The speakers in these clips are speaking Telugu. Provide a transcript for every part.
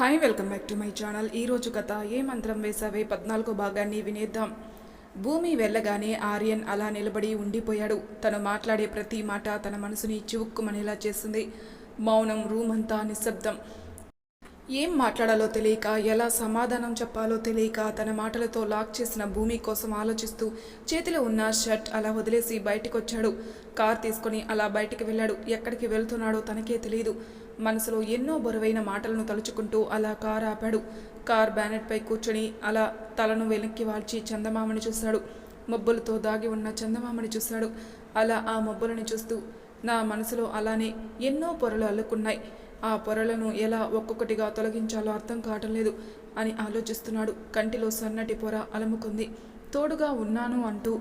Hi welcome back to my channel ఈరోజు కథ ఏ మంత్రం వేసావే? పద్నాలుగో భాగాన్ని వినేద్దాం. భూమి వెళ్ళగానే ఆర్యన్ అలా నిలబడి ఉండిపోయాడు. తను మాట్లాడే ప్రతి మాట తన మనసుని చివుక్కుమనేలా చేస్తుంది మౌనం రూమ్ అంతా నిశ్శబ్దం. ఏం మాట్లాడాలో తెలియక ఎలా సమాధానం చెప్పాలో తెలియక తన మాటలతో లాక్ చేసిన భూమి కోసం ఆలోచిస్తూ చేతిలో ఉన్న షర్ట్ అలా వదిలేసి బయటికి వచ్చాడు కార్ తీసుకొని అలా బయటికి వెళ్ళాడు. ఎక్కడికి వెళ్తున్నాడో తనకే తెలియదు మనసులో ఎన్నో బరువైన మాటలను తలుచుకుంటూ అలా కార్ ఆపాడు. కార్ బ్యానెట్పై కూర్చొని అలా తలను వెనక్కి వాల్చి చందమామని చూశాడు. మబ్బులతో దాగి ఉన్న చందమామని చూశాడు. అలా ఆ మబ్బులని చూస్తూ నా మనసులో అలానే ఎన్నో పొరలు అల్లుకున్నాయి. ఆ పొరలను ఎలా ఒక్కొక్కటిగా తొలగించాలో అర్థం కావటం లేదు అని ఆలోచిస్తున్నాడు. కంటిలో సన్నటి పొర అలముకుంది. తోడుగా ఉన్నాను అంటూ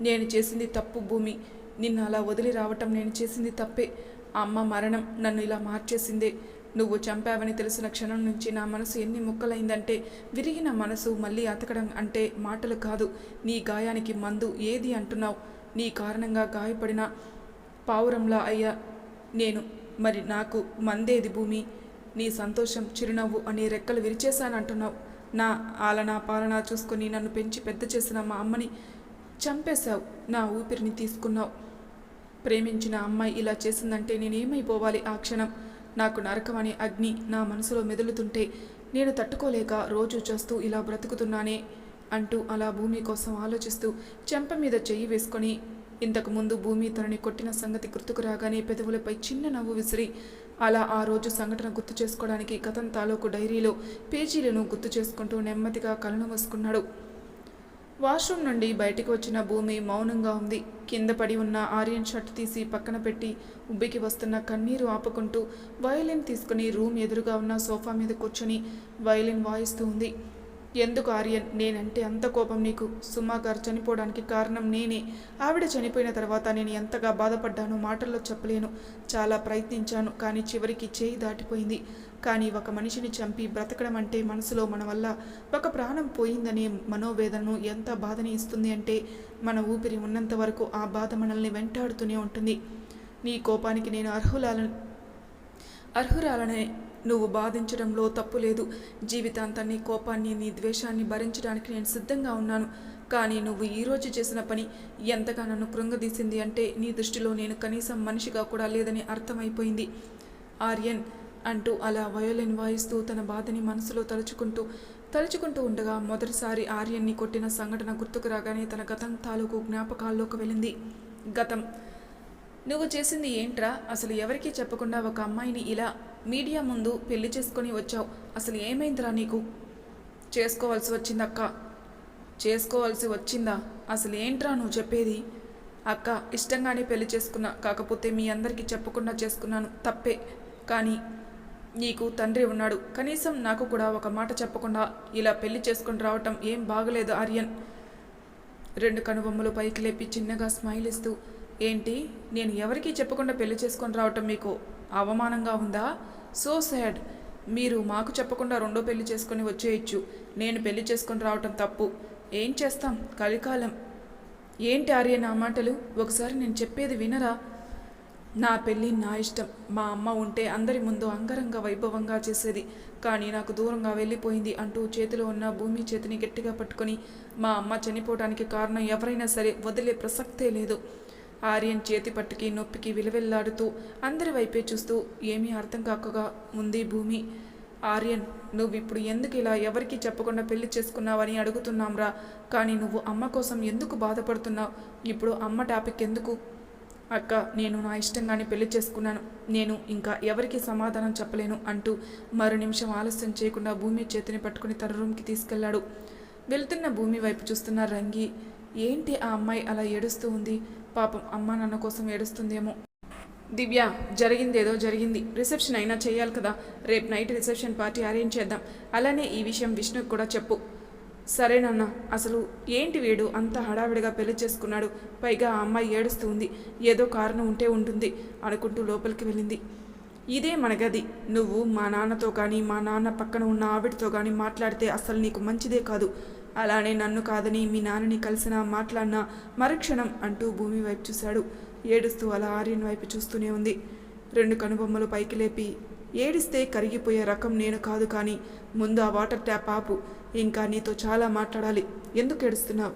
నేను చేసింది తప్పు భూమి. నిన్ను అలా వదిలి రావటం నేను చేసింది తప్పే. అమ్మ మరణం నన్ను ఇలా మార్చేసిందే. నువ్వు చంపావని తెలిసిన క్షణం నుంచి నా మనసు ఎన్ని ముక్కలైందంటే విరిగిన మనసు మళ్ళీ అతకడం అంటే మాటలు కాదు. నీ గాయానికి మందు ఏది అంటున్నావు? నీ కారణంగా గాయపడిన పావురంలా అయ్యా నేను. మరి నాకు మందేది భూమి? నీ సంతోషం చిరునవ్వు అనే రెక్కలు విరిచేశానంటున్నావు. నా ఆలనా పాలనా చూసుకొని నన్ను పెంచి పెద్ద చేసిన మా అమ్మని చంపేశావు. నా ఊపిరిని తీసుకున్నావు. ప్రేమించిన అమ్మాయి ఇలా చేసిందంటే నేనేమైపోవాలి ఆ క్షణం? నాకు నరకమనే అగ్ని నా మనసులో మెదులుతుంటే నేను తట్టుకోలేక రోజు చేస్తూ ఇలా బ్రతుకుతున్నానే అంటూ అలా భూమి కోసం ఆలోచిస్తూ చెంప మీద చెయ్యి వేసుకొని ఇంతకు ముందు భూమి తనని కొట్టిన సంగతి గుర్తుకు రాగానే పెదవులపై చిన్న నవ్వు విసిరి అలా ఆ రోజు సంఘటన గుర్తు చేసుకోవడానికి గతం తాలూకు డైరీలో పేజీలను గుర్తు చేసుకుంటూ నెమ్మదిగా కలను మూసుకున్నాడు. వాష్రూమ్ నుండి బయటికి వచ్చిన భూమి మౌనంగా ఉంది. కింద పడి ఉన్న ఆర్యన్ షర్ట్ తీసి పక్కన పెట్టి ఉబ్బికి వస్తున్న కన్నీరు ఆపుకుంటూ వయలిన్ తీసుకుని రూమ్ ఎదురుగా ఉన్న సోఫా మీద కూర్చొని వయలిన్ వాయిస్తూ ఉంది. ఎందుకు ఆర్యన్? నేనంటే అంత కోపం నీకు. సుమా గారు చనిపోవడానికి కారణం నేనే. ఆవిడ చనిపోయిన తర్వాత నేను ఎంతగా బాధపడ్డానో మాటల్లో చెప్పలేను. చాలా ప్రయత్నించాను కానీ చివరికి చేయి దాటిపోయింది. కానీ ఒక మనిషిని చంపి బ్రతకడం అంటే మనసులో మన వల్ల ఒక ప్రాణం పోయిందనే మనోవేదనను ఎంత బాధని ఇస్తుంది అంటే మన ఊపిరి ఉన్నంత వరకు ఆ బాధ మనల్ని వెంటాడుతూనే ఉంటుంది. నీ కోపానికి నేను అర్హులాలను అర్హురాలనే నువ్వు బాధించడంలో తప్పు లేదు. జీవితాంతాన్ని కోపాన్ని నీ ద్వేషాన్ని భరించడానికి నేను సిద్ధంగా ఉన్నాను. కానీ నువ్వు ఈరోజు చేసిన పని ఎంతగా నన్ను కృంగదీసింది అంటే నీ దృష్టిలో నేను కనీసం మనిషిగా కూడా లేదని అర్థమైపోయింది. ఆర్యన్ అంటూ అలా వయోలిన్ వాయిస్తూ తన బాధని మనసులో తలుచుకుంటూ తలుచుకుంటూ ఉండగా మొదటిసారి ఆర్యన్ని కొట్టిన సంఘటన గుర్తుకు రాగానే తన గతం తాలూకు జ్ఞాపకాల్లోకి వెళ్ళింది. గతం. నువ్వు చేసింది ఏంట్రా? అసలు ఎవరికీ చెప్పకుండా ఒక అమ్మాయిని ఇలా మీడియా ముందు పెళ్ళి చేసుకొని వచ్చావు. అసలు ఏమైందిరా నీకు? చేసుకోవాల్సి వచ్చిందక్క. చేసుకోవాల్సి వచ్చిందా? అసలు ఏంట్రా నువ్వు చెప్పేది? అక్క ఇష్టంగానే పెళ్ళి చేసుకున్నా. కాకపోతే మీ అందరికీ చెప్పకుండా చేసుకున్నాను. తప్పే. కానీ నీకు తండ్రి ఉన్నాడు. కనీసం నాకు కూడా ఒక మాట చెప్పకుండా ఇలా పెళ్ళి చేసుకొని రావటం ఏం బాగలేదు ఆర్యన్. రెండు కనుబొమ్మలు పైకి లేపి చిన్నగా స్మైల్ ఇస్తూ ఏంటి నేను ఎవరికీ చెప్పకుండా పెళ్ళి చేసుకొని రావటం మీకు అవమానంగా ఉందా? So sad. మీరు మాకు చెప్పకుండా రెండో పెళ్ళి చేసుకొని వచ్చేయచ్చు. నేను పెళ్ళి చేసుకొని రావటం తప్పు. ఏం చేస్తాం? కలికాలం. ఏంటి ఆర్యన్ ఆ మాటలు? ఒకసారి నేను చెప్పేది వినరా? నా పెళ్ళి నా ఇష్టం. మా అమ్మ ఉంటే అందరి ముందు అంగరంగ వైభవంగా చేసేది. కానీ నాకు దూరంగా వెళ్ళిపోయింది అంటూ చేతిలో ఉన్న భూమి చేతిని గట్టిగా పట్టుకొని మా అమ్మ చనిపోవడానికి కారణం ఎవరైనా సరే వదిలే ప్రసక్తే లేదు. ఆర్యన్ చేతి పట్టుకి నొప్పికి విలవెల్లాడుతూ అందరి వైపే చూస్తూ ఏమీ అర్థం కాకగా ఉంది భూమి. ఆర్యన్ నువ్వు ఇప్పుడు ఎందుకు ఇలా ఎవరికీ చెప్పకుండా పెళ్ళి చేసుకున్నావని అడుగుతున్నాంరా. కానీ నువ్వు అమ్మ కోసం ఎందుకు బాధపడుతున్నావు? ఇప్పుడు అమ్మ టాపిక్ ఎందుకు? అక్క నేను నా ఇష్టంగానే పెళ్ళి చేసుకున్నాను. నేను ఇంకా ఎవరికి సమాధానం చెప్పలేను అంటూ మరో నిమిషం ఆలస్యం చేయకుండా భూమి చేతిని పట్టుకుని తన రూమ్కి తీసుకెళ్ళాడు. వెళ్తున్న భూమి వైపు చూస్తున్న రంగి ఏంటి ఆ అమ్మాయి అలా ఏడుస్తూ ఉంది? పాపం అమ్మ నాన్న కోసం ఏడుస్తుందేమో. దివ్య జరిగిందేదో జరిగింది. రిసెప్షన్ అయినా చేయాలి కదా. రేపు నైట్ రిసెప్షన్ పార్టీ అరేంజ్ చేద్దాం. అలానే ఈ విషయం విష్ణుకు కూడా చెప్పు. సరేనన్న అసలు ఏంటి వీడు? అంత హడావిడిగా పెళ్ళి చేసుకున్నాడు. పైగా ఆ అమ్మాయి ఏడుస్తూ ఉంది. ఏదో కారణం ఉంటే ఉంటుంది అనుకుంటూ లోపలికి వెళ్ళింది. ఇదే మన గది. నువ్వు మా నాన్నతో కానీ మా నాన్న పక్కన ఉన్న ఆవిడతో కానీ మాట్లాడితే అసలు నీకు మంచిదే కాదు. అలానే నన్ను కాదని మీ నాన్నని కలిసినా మాట్లాడినా మరుక్షణం అంటూ భూమి వైపు చూశాడు. ఏడుస్తూ అలా ఆర్యన్ వైపు చూస్తూనే ఉంది. రెండు కనుబొమ్మలు పైకి లేపి ఏడిస్తే కరిగిపోయే రకం నేను కాదు కానీ ముందు ఆ వాటర్ ట్యాప్ ఆపు. ఇంకా నీతో చాలా మాట్లాడాలి. ఎందుకు ఏడుస్తున్నావు?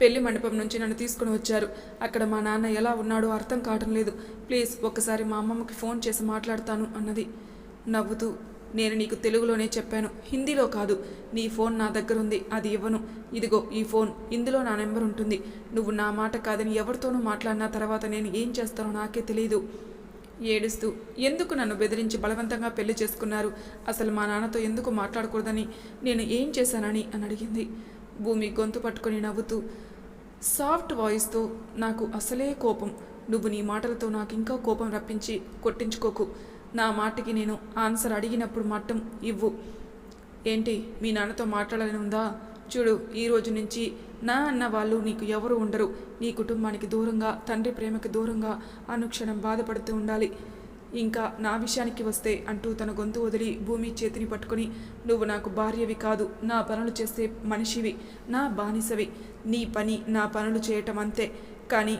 పెళ్ళి మండపం నుంచి నన్ను తీసుకుని వచ్చారు. అక్కడ మా నాన్న ఎలా ఉన్నాడో అర్థం కావటం లేదు. ప్లీజ్ ఒక్కసారి మా అమ్మమ్మకి ఫోన్ చేసి మాట్లాడతాను అన్నది. నవ్వుతూ నేను నీకు తెలుగులోనే చెప్పాను. హిందీలో కాదు. నీ ఫోన్ నా దగ్గర ఉంది. అది ఇవ్వను. ఇదిగో ఈ ఫోన్. ఇందులో నా నెంబర్ ఉంటుంది. నువ్వు నా మాట కాదని ఎవరితోనూ మాట్లాడిన తర్వాత నేను ఏం చేస్తానో నాకే తెలియదు ఏడుస్తూ ఎందుకు నన్ను బెదిరించి బలవంతంగా పెళ్ళి చేసుకున్నారు? అసలు మా నాన్నతో ఎందుకు మాట్లాడకూడదని? నేను ఏం చేశానని? అని అడిగింది. భూమి గొంతు పట్టుకొని నవ్వుతూ సాఫ్ట్ వాయిస్తో నాకు అసలే కోపం. నువ్వు నీ మాటలతో నాకు ఇంకా కోపం రప్పించి కొట్టించుకోకు. నా మాటకి నేను ఆన్సర్ అడిగినప్పుడు మట్టం ఇవ్వు. ఏంటి మీ నాన్నతో మాట్లాడాలని ఉందా? చూడు ఈ రోజు నుంచి నా అన్న వాళ్ళు నీకు ఎవరు ఉండరు. నీ కుటుంబానికి దూరంగా తండ్రి ప్రేమకి దూరంగా అనుక్షణం బాధపడుతూ ఉండాలి. ఇంకా నా విషయానికి వస్తే అంటూ తన గొంతు వదిలి భూమి చేతిని పట్టుకొని నువ్వు నాకు భార్యవి కాదు నా పనులు చేసే మనిషివి నా బానిసవి. నీ పని నా పనులు చేయటం అంతే. కానీ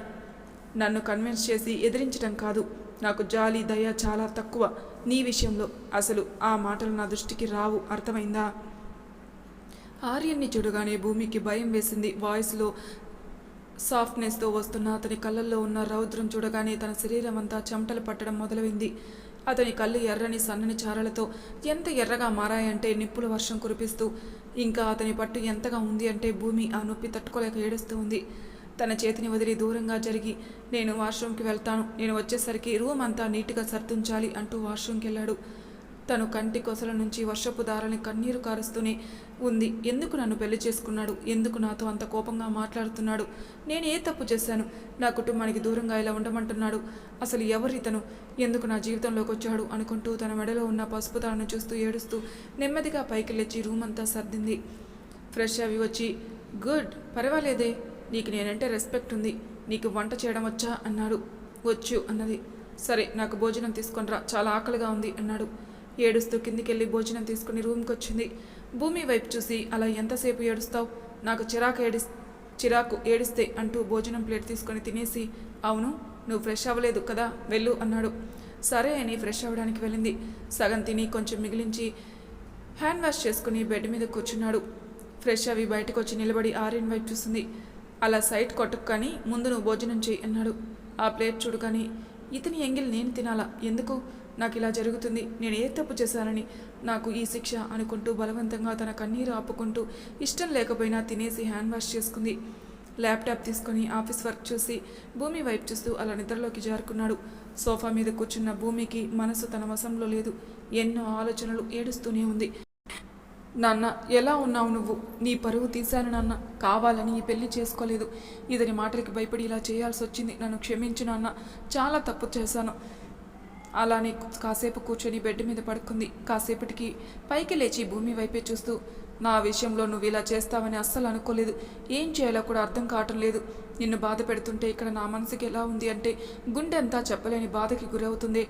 నన్ను కన్విన్స్ చేసి ఎదిరించటం కాదు. నాకు జాలి దయ చాలా తక్కువ. నీ విషయంలో అసలు ఆ మాటలు నా దృష్టికి రావు. అర్థమైందా? ఆర్యన్ని చూడగానే భూమికి భయం వేసింది. వాయిస్లో సాఫ్ట్నెస్తో వస్తున్న అతని కళ్ళల్లో ఉన్న రౌద్రం చూడగానే తన శరీరం అంతా చెమటలు పట్టడం మొదలైంది. అతని కళ్ళు ఎర్రని సన్నని చారలతో ఎంత ఎర్రగా మారాయంటే నిప్పుల వర్షం కురిపిస్తూ ఇంకా అతని పట్టు ఎంతగా ఉంది అంటే భూమి ఆ నొప్పి తట్టుకోలేక ఏడుస్తూ ఉంది. తన చేతిని వదిలి దూరంగా జరిగి నేను వాష్రూమ్కి వెళ్తాను. నేను వచ్చేసరికి రూమ్ అంతా నీట్గా సర్దుంచాలి అంటూ వాష్రూమ్కి వెళ్ళాడు. తను కంటి కొసల నుంచి వర్షపు దారని కన్నీరు కారుస్తూనే ఉంది. ఎందుకు నన్ను పెళ్ళి చేసుకున్నాడు? ఎందుకు నాతో అంత కోపంగా మాట్లాడుతున్నాడు? నేను ఏ తప్పు చేశాను? నా కుటుంబానికి దూరంగా ఇలా ఉండమంటున్నాడు? అసలు ఎవరితను ఎందుకు నా జీవితంలోకి వచ్చాడు? అనుకుంటూ తన మెడలో ఉన్న పసుపు తాళను చూస్తూ ఏడుస్తూ నెమ్మదిగా పైకి లేచి రూమ్ అంతా సర్దింది. ఫ్రెష్ అవి వచ్చి గుడ్ పర్వాలేదే. నీకు నేనంటే రెస్పెక్ట్ ఉంది. నీకు వంట చేయడం వచ్చా? అన్నాడు. వచ్చు అన్నది. సరే నాకు భోజనం తీసుకొనిరా. చాలా ఆకలిగా ఉంది అన్నాడు. ఏడుస్తూ కిందికెళ్ళి భోజనం తీసుకుని రూమ్కి వచ్చింది భూమి వైపు చూసి అలా ఎంతసేపు ఏడుస్తావు? నాకు చిరాకు ఏడి చిరాకు ఏడిస్తే అంటూ భోజనం ప్లేట్ తీసుకొని తినేసి అవును నువ్వు ఫ్రెష్ అవ్వలేదు కదా వెళ్ళు అన్నాడు. సరే అని ఫ్రెష్ అవ్వడానికి వెళ్ళింది. సగం తిని కొంచెం మిగిలించి హ్యాండ్ వాష్ చేసుకుని బెడ్ మీద కూర్చున్నాడు. ఫ్రెష్ అవి బయటకు వచ్చి నిలబడి ఆర్యన్ వైపు చూసింది. అలా సైట్ కొట్టకు కానీ ముందు నువ్వు భోజనం చేయి అన్నాడు. ఆ ప్లేట్ చూడు కానీ ఇతని ఎంగిల్ నేను తినాలా? ఎందుకు? నాకు ఇలా జరుగుతుంది. నేను ఏ తప్పు చేశానని నాకు ఈ శిక్ష అనుకుంటూ బలవంతంగా తన కన్నీరు ఆపుకుంటూ ఇష్టం లేకపోయినా తినేసి హ్యాండ్ వాష్ చేసుకుంది. ల్యాప్టాప్ తీసుకొని ఆఫీస్ వర్క్ చూసి భూమి వైపు చూస్తూ అలా నిద్రలోకి జారుకున్నాడు. సోఫా మీద కూర్చున్న భూమికి మనసు తన వశంలో లేదు. ఎన్నో ఆలోచనలు ఏడుస్తూనే ఉంది. నాన్న ఎలా ఉన్నావు నువ్వు? నీ పరువు తీశాను నాన్న. కావాలని ఈ పెళ్ళి చేసుకోలేదు. ఇతని మాటలకి భయపడి ఇలా చేయాల్సి వచ్చింది నన్ను క్షమించు నాన్న. చాలా తప్పు చేశాను. అలానే కాసేపు కూర్చొని బెడ్ మీద పడుకుంది. కాసేపటికి పైకి లేచి భూమి వైపే చూస్తూ నా విషయంలో నువ్వు ఇలా చేస్తావని అస్సలు అనుకోలేదు. ఏం చేయాలో కూడా అర్థం కావటం లేదు. నిన్ను బాధ పెడుతుంటే ఇక్కడ నా మనసుకి ఎలా ఉంది అంటే గుండె అంతా చెప్పలేని బాధకి గురవుతుంది.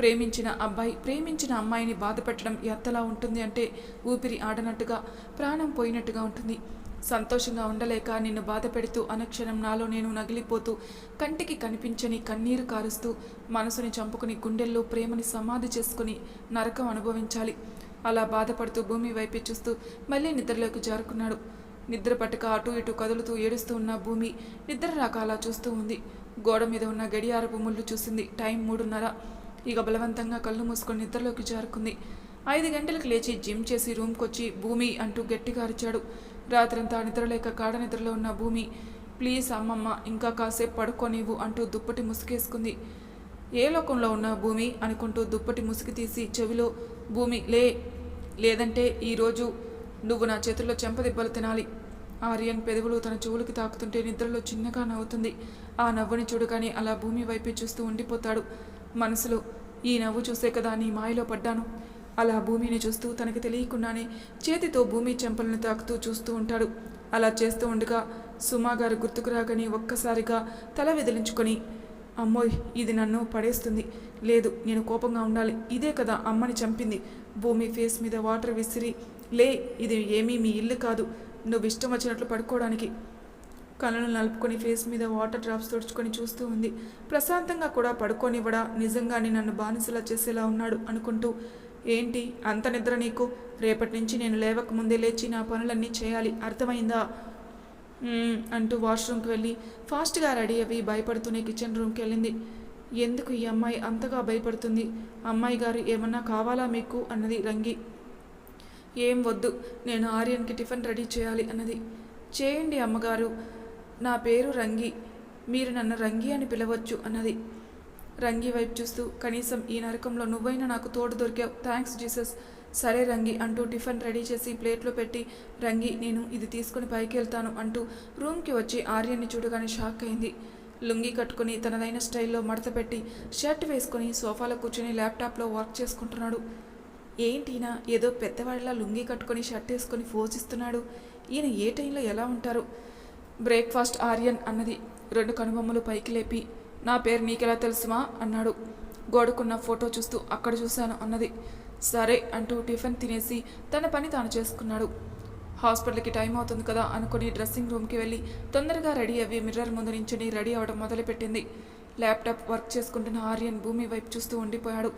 ప్రేమించిన అబ్బాయి ప్రేమించిన అమ్మాయిని బాధ పెట్టడం ఎంతలా ఉంటుంది అంటే ఊపిరి ఆడనట్టుగా ప్రాణం పోయినట్టుగా ఉంటుంది. సంతోషంగా ఉండలేక నిన్ను బాధ పెడుతూ అనుక్షణం నాలో నేను నగిలిపోతూ కంటికి కనిపించని కన్నీరు కారుస్తూ మనసుని చంపుకుని గుండెల్లో ప్రేమని సమాధి చేసుకుని నరకం అనుభవించాలి. అలా బాధపడుతూ భూమి వైపు చూస్తూ మళ్ళీ నిద్రలోకి జారుకున్నాడు. నిద్ర పట్టక అటు ఇటు కదులుతూ ఏడుస్తూ ఉన్న భూమి నిద్ర రాక అలా చూస్తూ ఉంది. గోడ మీద ఉన్న గడియారపు ముళ్ళు చూసింది. టైం మూడున్నర. ఇక బలవంతంగా కళ్ళు మూసుకొని నిద్రలోకి జారుకుంది. ఐదు గంటలకు లేచి జిమ్ చేసి రూమ్కి వచ్చి భూమి అంటూ గట్టిగా అరిచాడు. రాత్రంతా నిద్రలేక కాడ నిద్రలో ఉన్న భూమి ప్లీజ్ అమ్మమ్మ ఇంకా కాసేపు పడుకోనివ్వు అంటూ దుప్పటి ముసుగేసుకుంది. ఏ లోకంలో ఉన్న భూమి? అనుకుంటూ దుప్పటి ముసుగు తీసి చెవిలో భూమి లే లేదంటే ఈరోజు నువ్వు నా చేతుల్లో చెంపదిబ్బలు తినాలి. ఆర్యన్ పెదవులు తన చెవులకి తాకుతుంటే నిద్రలో చిన్నగా నవ్వుతుంది. ఆ నవ్వుని చూడగానే అలా భూమి వైపే చూస్తూ ఉండిపోతాడు. మనసులో ఈ నవ్వు చూసే కదా నీ మాయలో పడ్డాను. అలా భూమిని చూస్తూ తనకి తెలియకుండానే చేతితో భూమి చెంపలను తాకుతూ చూస్తూ ఉంటాడు. అలా చేస్తూ ఉండగా సుమా గారు గుర్తుకు రాగానే ఒక్కసారిగా తల విదిలించుకొని అమ్మోయ్ ఇది నన్ను పడేస్తుంది. లేదు నేను కోపంగా ఉండాలి. ఇదే కదా అమ్మని చంపింది. భూమి ఫేస్ మీద వాటర్ విసిరి లే ఇది ఏమీ మీ ఇల్లు కాదు. నువ్వు ఇష్టం వచ్చినట్లు పడుకోవడానికి. కళ్ళను నలుపుకొని ఫేస్ మీద వాటర్ డ్రాప్స్ తుడుచుకొని చూస్తూ ఉంది. ప్రశాంతంగా కూడా పడుకోనివ్వడా నిజంగానే నన్ను బానిసలా చేసేలా ఉన్నాడు అనుకుంటూ ఏంటి అంత నిద్ర నీకు? రేపటి నుంచి నేను లేవక ముందే లేచి నా పనులన్నీ చేయాలి. అర్థమైందా? అంటూ వాష్రూమ్కి వెళ్ళి ఫాస్ట్గా రెడీ అవి భయపడుతూనే కిచెన్ రూమ్కి వెళ్ళింది. ఎందుకు ఈ అమ్మాయి అంతగా భయపడుతుంది? అమ్మాయి గారు ఏమన్నా కావాలా మీకు? అన్నది రంగి. ఏం వద్దు నేను ఆర్యన్కి టిఫిన్ రెడీ చేయాలి అన్నది. చేయండి అమ్మగారు నా పేరు రంగి. మీరు నన్ను రంగి అని పిలవచ్చు అన్నది. రంగి వైపు చూస్తూ కనీసం ఈ నరకంలో నువ్వైనా నాకు తోడు దొరికావు. Thanks Jesus. సరే రంగి అంటూ టిఫిన్ రెడీ చేసి ప్లేట్లో పెట్టి రంగి నేను ఇది తీసుకుని పైకి వెళ్తాను అంటూ రూమ్కి వచ్చి ఆర్యన్ని చూడగానే షాక్ అయింది. లుంగి కట్టుకుని తనదైన స్టైల్లో మడత పెట్టి షర్ట్ వేసుకొని సోఫాలో కూర్చొని ల్యాప్టాప్లో వర్క్ చేసుకుంటున్నాడు. ఏంటినా ఏదో పెద్దవాడిలా లుంగి కట్టుకొని షర్ట్ వేసుకొని ఫోజిస్తున్నాడు. ఈయన ఏ టైంలో ఎలా ఉంటారు? బ్రేక్ఫాస్ట్ ఆర్యన్ అన్నది రెండు కనుబొమ్మలు పైకి లేపి నా పేరు నీకెలా తెలుసుమా? అన్నాడు. గోడకున్న ఫోటో చూస్తూ అక్కడ చూశాను అన్నది. సరే అంటూ టిఫిన్ తినేసి తన పని తాను చేసుకున్నాడు. హాస్పిటల్కి టైం అవుతుంది కదా అనుకుని డ్రెస్సింగ్ రూమ్కి వెళ్ళి తొందరగా రెడీ అవి మిర్రర్ ముందు నించుని రెడీ అవ్వడం మొదలుపెట్టింది. ల్యాప్టాప్ వర్క్ చేసుకుంటున్న ఆర్యన్ భూమి వైపు చూస్తూ ఉండిపోయాడు.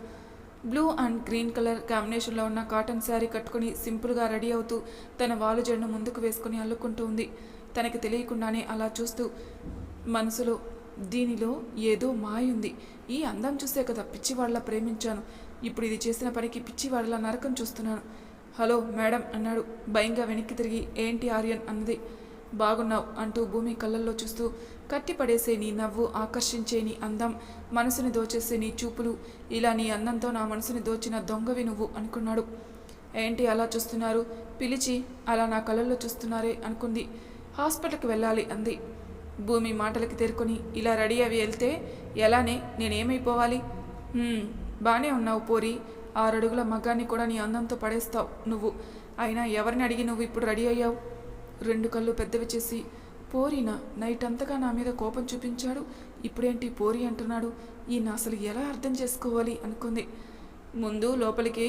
బ్లూ అండ్ గ్రీన్ కలర్ కాంబినేషన్లో ఉన్న కాటన్ శారీ కట్టుకుని సింపుల్గా రెడీ అవుతూ తన వాలు జడను ముందుకు వేసుకుని అల్లుకుంటూ ఉంది. తనకి తెలియకుండానే అలా చూస్తూ మనసులో దీనిలో ఏదో మాయుంది ఈ అందం చూసే కదా పిచ్చివాళ్ళ ప్రేమించాను. ఇప్పుడు ఇది చేసిన పనికి పిచ్చివాళ్ళ నరకం చూస్తున్నాను. హలో మేడం అన్నాడు. భయంగా వెనక్కి తిరిగి ఏంటి ఆర్యన్ అన్నది. బాగున్నావు అంటూ భూమి కళ్ళల్లో చూస్తూ కట్టిపడేసే నీ నవ్వు ఆకర్షించే నీ అందం మనసుని దోచేసే నీ చూపులు ఇలా నీ అందంతో నా మనసుని దోచిన దొంగవి నువ్వు అనుకున్నాడు. ఏంటి అలా చూస్తున్నారు? పిలిచి అలా నా కళ్ళల్లో చూస్తున్నారే అనుకుంది. హాస్పిటల్కి వెళ్ళాలి అంది. భూమి మాటలకి తేరుకొని ఇలా రెడీ అవి వెళ్తే ఎలానే నేనేమైపోవాలి? బాగానే ఉన్నావు పోరి. ఆరడుగుల మగాన్ని కూడా నీ అందంతో పడేస్తావు నువ్వు. అయినా ఎవరిని అడిగి నువ్వు ఇప్పుడు రెడీ అయ్యావు? రెండు కళ్ళు పెద్దవి చేసి పోరినా నైట్ అంతగా నా మీద కోపం చూపించాడు. ఇప్పుడేంటి పోరి అంటున్నాడు? ఈయన అసలు ఎలా అర్థం చేసుకోవాలి అనుకుంది. ముందు లోపలికి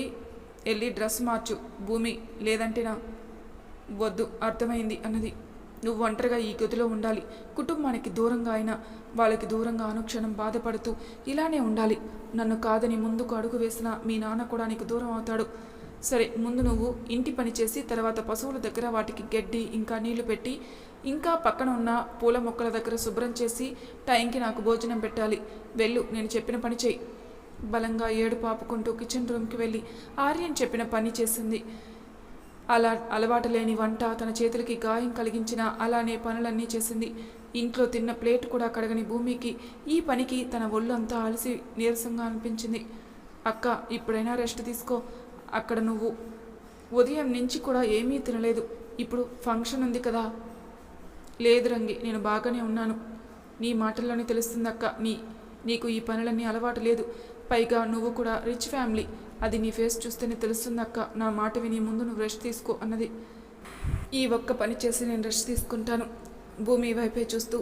వెళ్ళి డ్రెస్ మార్చు భూమి లేదంటే నా వద్దు అర్థమైంది అన్నది. నువ్వు ఒంటరిగా ఈ గదిలో ఉండాలి. కుటుంబానికి దూరంగా అయినా వాళ్ళకి దూరంగా అనుక్షణం బాధపడుతూ ఇలానే ఉండాలి. నన్ను కాదని ముందుకు అడుగు వేసిన మీ నాన్న కూడా నీకు దూరం అవుతాడు. సరే ముందు నువ్వు ఇంటి పని చేసి తర్వాత పశువుల దగ్గర వాటికి గడ్డి ఇంకా నీళ్ళు పెట్టి ఇంకా పక్కన ఉన్న పూల మొక్కల దగ్గర శుభ్రం చేసి టైంకి నాకు భోజనం పెట్టాలి. వెళ్ళు నేను చెప్పిన పని చేయి బలంగా ఏడు పాపుకుంటూ కిచెన్ రూమ్కి వెళ్ళి ఆర్యన్ చెప్పిన పని చేసింది. అలా అలవాటు లేని వంట తన చేతులకి గాయం కలిగించిన అలానే పనులన్నీ చేసింది. ఇంట్లో తిన్న ప్లేట్ కూడా కడగని భూమికి ఈ పనికి తన ఒళ్ళు అంతా అలసి నీరసంగా అనిపించింది. అక్క ఇప్పుడైనా రెస్ట్ తీసుకో. అక్కడ నువ్వు ఉదయం నుంచి కూడా ఏమీ తినలేదు. ఇప్పుడు ఫంక్షన్ ఉంది కదా. లేదు రంగి నేను బాగానే ఉన్నాను. నీ మాటల్లోనే తెలుస్తుంది అక్క నీ నీకు ఈ పనులన్నీ అలవాటు లేదు. పైగా నువ్వు కూడా రిచ్ ఫ్యామిలీ అది నీ ఫేస్ చూస్తేనే తెలుస్తుంది అక్క నా మాట విని ముందు నువ్వు రెస్ట్ తీసుకో అన్నది. ఈ ఒక్క పని చేసి నేను రెస్ట్ తీసుకుంటాను. భూమి వైపే చూస్తూ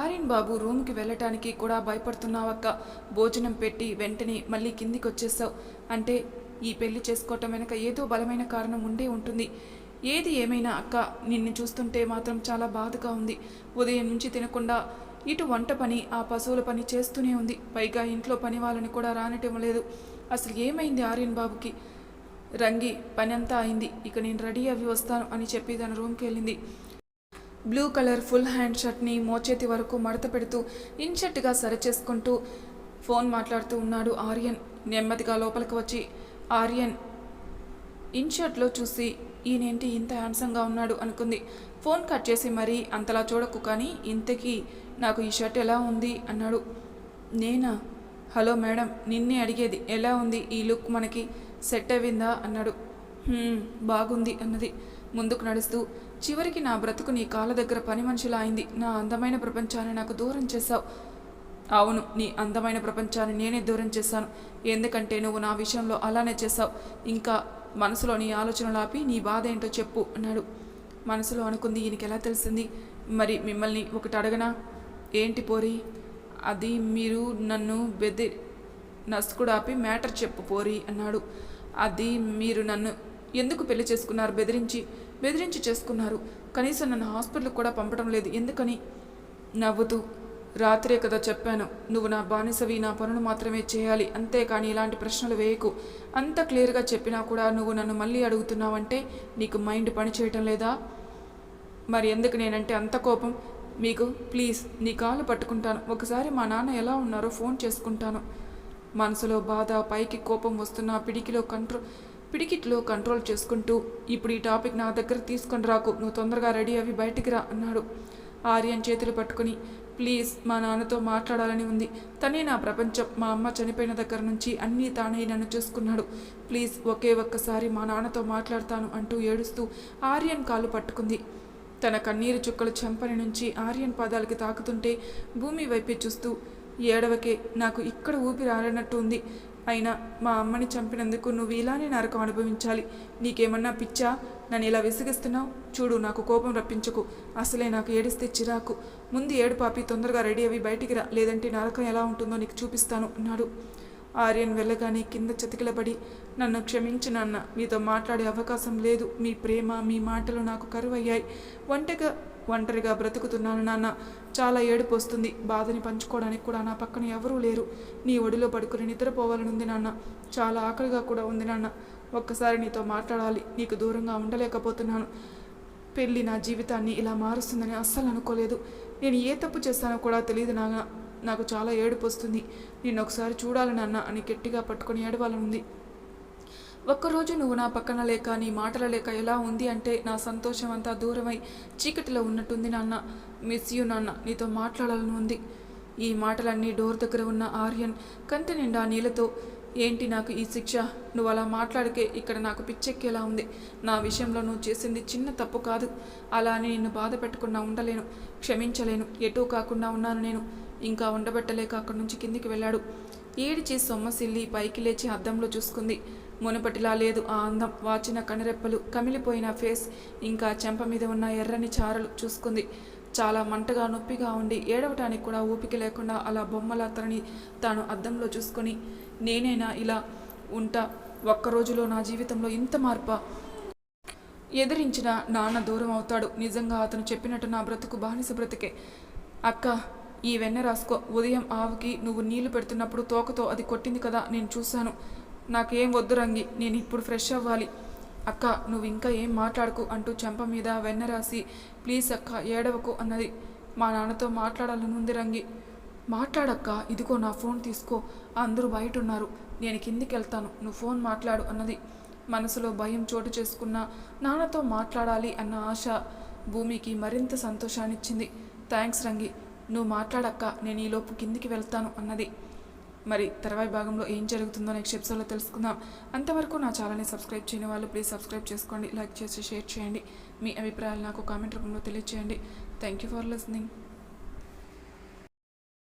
ఆర్యన్ బాబు రూమ్కి వెళ్ళటానికి కూడా భయపడుతున్నావక్క. భోజనం పెట్టి వెంటనే మళ్ళీ కిందికి వచ్చేసావు అంటే ఈ పెళ్ళి చేసుకోవటం వెనక ఏదో బలమైన కారణం ఉండే ఉంటుంది. ఏది ఏమైనా అక్క నిన్ను చూస్తుంటే మాత్రం చాలా బాధగా ఉంది. ఉదయం నుంచి తినకుండా ఇటు వంట పని ఆ పశువుల పని చేస్తూనే ఉంది. పైగా ఇంట్లో పని వాళ్ళని కూడా రానటం లేదు అసలు ఏమైంది ఆర్యన్ బాబుకి? రంగి పని అంతా అయింది. ఇక నేను రెడీ అవి వస్తాను అని చెప్పి తన రూమ్కి వెళ్ళింది. బ్లూ కలర్ ఫుల్ హ్యాండ్ షర్ట్ని మోచేతి వరకు మడత పెడుతూ ఇన్షర్ట్గా సరిచేసుకుంటూ ఫోన్ మాట్లాడుతూ ఉన్నాడు ఆర్యన్. నెమ్మదిగా లోపలికి వచ్చి ఆర్యన్ ఇన్షర్ట్లో చూసి ఈయనేంటి ఇంత హ్యాండ్సంగా ఉన్నాడు అనుకుంది. ఫోన్ కట్ చేసి మరీ అంతలా చూడకు కానీ ఇంతకీ నాకు ఈ షర్ట్ ఎలా ఉంది? అన్నాడు. నేనా? హలో మేడం నిన్నే అడిగేది ఎలా ఉంది? ఈ లుక్ మనకి సెట్ అయిందా? అన్నాడు. బాగుంది అన్నది. ముందుకు నడుస్తూ చివరికి నా బ్రతుకు నీ కాళ్ళ దగ్గర పని మనిషిలా అయింది. నా అందమైన ప్రపంచాన్ని నాకు దూరం చేశావు. అవును నీ అందమైన ప్రపంచాన్ని నేనే దూరం చేశాను. ఎందుకంటే నువ్వు నా విషయంలో అలానే చేశావు. ఇంకా మనసులో నీ ఆలోచనలు ఆపి నీ బాధ ఏంటో చెప్పు అన్నాడు. మనసులో అనుకుంది ఈయనకి ఎలా తెలిసింది? మరి మిమ్మల్ని ఒకటి అడగనా? ఏంటి పోరి? అది మీరు నన్ను బెది నసుకుడు ఆపి మ్యాటర్ చెప్పు పోరి అన్నాడు. అది మీరు నన్ను ఎందుకు పెళ్ళి చేసుకున్నారు? బెదిరించి బెదిరించి చేసుకున్నారు. కనీసం నన్ను హాస్పిటల్కి కూడా పంపడం లేదు. ఎందుకని? నవ్వుతూ రాత్రే కదా చెప్పాను. నువ్వు నా బానిసవి నా పనులు మాత్రమే చేయాలి. అంతేకాని ఇలాంటి ప్రశ్నలు వేయకు. అంత క్లియర్గా చెప్పినా కూడా నువ్వు నన్ను మళ్ళీ అడుగుతున్నావంటే నీకు మైండ్ పని చేయటం లేదా? మరి ఎందుకు నేనంటే అంత కోపం? మీకు ప్లీజ్ నీ కాళ్ళు పట్టుకుంటాను. ఒకసారి మా నాన్న ఎలా ఉన్నారో ఫోన్ చేసుకుంటాను. మనసులో బాధ పైకి కోపం వస్తున్న పిడికిలో కంట్రోల్ పిడికిట్లో కంట్రోల్ చేసుకుంటూ ఇప్పుడు ఈ టాపిక్ నా దగ్గర తీసుకొని రాకు. నువ్వు తొందరగా రెడీ అవి బయటికి రా అన్నాడు. ఆర్యన్ చేతులు పట్టుకుని ప్లీజ్ మా నాన్నతో మాట్లాడాలని ఉంది. తనే నా ప్రపంచం. మా అమ్మ చనిపోయిన దగ్గర నుంచి అన్నీ తానే నన్ను చూసుకున్నాడు. ప్లీజ్ ఒకే ఒక్కసారి మా నాన్నతో మాట్లాడతాను అంటూ ఏడుస్తూ ఆర్యన్ కాలు పట్టుకుంది. తన కన్నీరు చుక్కలు చెంపని నుంచి ఆర్యన్ పాదాలకి తాకుతుంటే భూమి వైపే చూస్తూ ఏడవకే నాకు ఇక్కడ ఊపిరి ఆడనట్టు ఉంది. అయినా మా అమ్మని చంపినందుకు నువ్వు ఇలానే నరకం అనుభవించాలి. నీకేమన్నా పిచ్చా? నన్ను ఇలా విసిగిస్తున్నావు? చూడు నాకు కోపం రప్పించకు. అసలే నాకు ఏడిస్తే చిరాకు. ముందు ఏడు పాపి తొందరగా రెడీ అవి బయటికి రా. లేదంటే నరకం ఎలా ఉంటుందో నీకు చూపిస్తాను అన్నాడు. ఆర్యన్ వెళ్ళగానే కింద చతికిలబడి నన్ను క్షమించినన్న మీతో మాట్లాడే అవకాశం లేదు. మీ ప్రేమ మీ మాటలు నాకు కరువయ్యాయి. ఒంటరిగా ఒంటరిగా బ్రతుకుతున్నాను నాన్న. చాలా ఏడుపు వస్తుంది. బాధని పంచుకోవడానికి కూడా నా పక్కన ఎవరూ లేరు. నీ ఒడిలో పడుకుని నిద్రపోవాలనుంది నాన్న. చాలా ఆకలిగా కూడా ఉంది నాన్న. ఒక్కసారి నీతో మాట్లాడాలి. నీకు దూరంగా ఉండలేకపోతున్నాను. పెళ్ళి నా జీవితాన్ని ఇలా మారుస్తుందని అస్సలు అనుకోలేదు. నేను ఏ తప్పు చేస్తానో కూడా తెలియదు నాన్న. నాకు చాలా ఏడుపు వస్తుంది. నేను ఒకసారి చూడాలి నాన్న అని గట్టిగా పట్టుకొని ఏడవాలనుంది. ఒక్కరోజు నువ్వు నా పక్కన లేక నీ మాటల లేక ఎలా ఉంది అంటే నా సంతోషం అంతా దూరమై చీకటిలో ఉన్నట్టుంది నాన్న. మిస్ యూ నాన్న. నీతో మాట్లాడాలని ఉంది. ఈ మాటలన్నీ డోర్ దగ్గర ఉన్న ఆర్యన్ కంటి నిండా నీళ్ళతో ఏంటి నాకు ఈ శిక్ష? నువ్వు అలా మాట్లాడికే ఇక్కడ నాకు పిచ్చెక్కేలా ఉంది. నా విషయంలో నువ్వు చేసింది చిన్న తప్పు కాదు. అలా అని నిన్ను బాధ పెట్టకుండా ఉండలేను. క్షమించలేను. ఎటూ కాకుండా ఉన్నాను నేను. ఇంకా ఉండబెట్టలేక అక్కడి నుంచి కిందికి వెళ్ళాడు. ఏడిచి సొమ్మసిల్లి పైకి లేచి అద్దంలో చూసుకుంది. మునుపటిలా లేదు ఆ అందం. వాచిన కనురెప్పలు కమిలిపోయిన ఫేస్ ఇంకా చెంప మీద ఉన్న ఎర్రని చారలు చూసుకుంది. చాలా మంటగా నొప్పిగా ఉండి ఏడవటానికి కూడా ఊపిక లేకుండా అలా బొమ్మల అతని తాను అద్దంలో చూసుకొని నేనైనా ఇలా ఉంటా. ఒక్క రోజులో నా జీవితంలో ఇంత మార్పా? ఎదిరించిన నాన్న దూరం అవుతాడు. నిజంగా అతను చెప్పినట్టు నా బ్రతుకు బానిస బ్రతికే. అక్క ఈ వెన్న రాసుకో. ఉదయం ఆవుకి నువ్వు నీళ్ళు పెడుతున్నప్పుడు తోకతో అది కొట్టింది కదా నేను చూశాను. నాకేం వద్దు రంగి నేను ఇప్పుడు ఫ్రెష్ అవ్వాలి. అక్క నువ్వు ఇంకా ఏం మాట్లాడకు అంటూ చెంప మీద వెన్న రాసి ప్లీజ్ అక్క ఏడవకు అన్నది. మా నాన్నతో మాట్లాడాలనుంది రంగి. మాట్లాడక్క ఇదిగో నా ఫోన్ తీసుకో. అందరూ బయట ఉన్నారు నేను కిందికి వెళ్తాను నువ్వు ఫోన్ మాట్లాడు అన్నది. మనసులో భయం చోటు చేసుకున్న నాన్నతో మాట్లాడాలి అన్న ఆశ భూమికి మరింత సంతోషాన్నిచ్చింది. థ్యాంక్స్ రంగి. నువ్వు మాట్లాడక్క నేను ఈలోపు కిందికి వెళ్తాను అన్నది. మరి తర్వాయి భాగంలో ఏం జరుగుతుందో నెక్స్ట్ ఎపిసోడ్లో తెలుసుకుందాం. అంతవరకు నా ఛానల్ని సబ్స్క్రైబ్ చేయని వాళ్ళు ప్లీజ్ సబ్స్క్రైబ్ చేసుకోండి. లైక్ చేసి షేర్ చేయండి. మీ అభిప్రాయాలు నాకు కామెంట్ రూపంలో తెలియజేయండి థ్యాంక్ యూ ఫర్ లిసనింగ్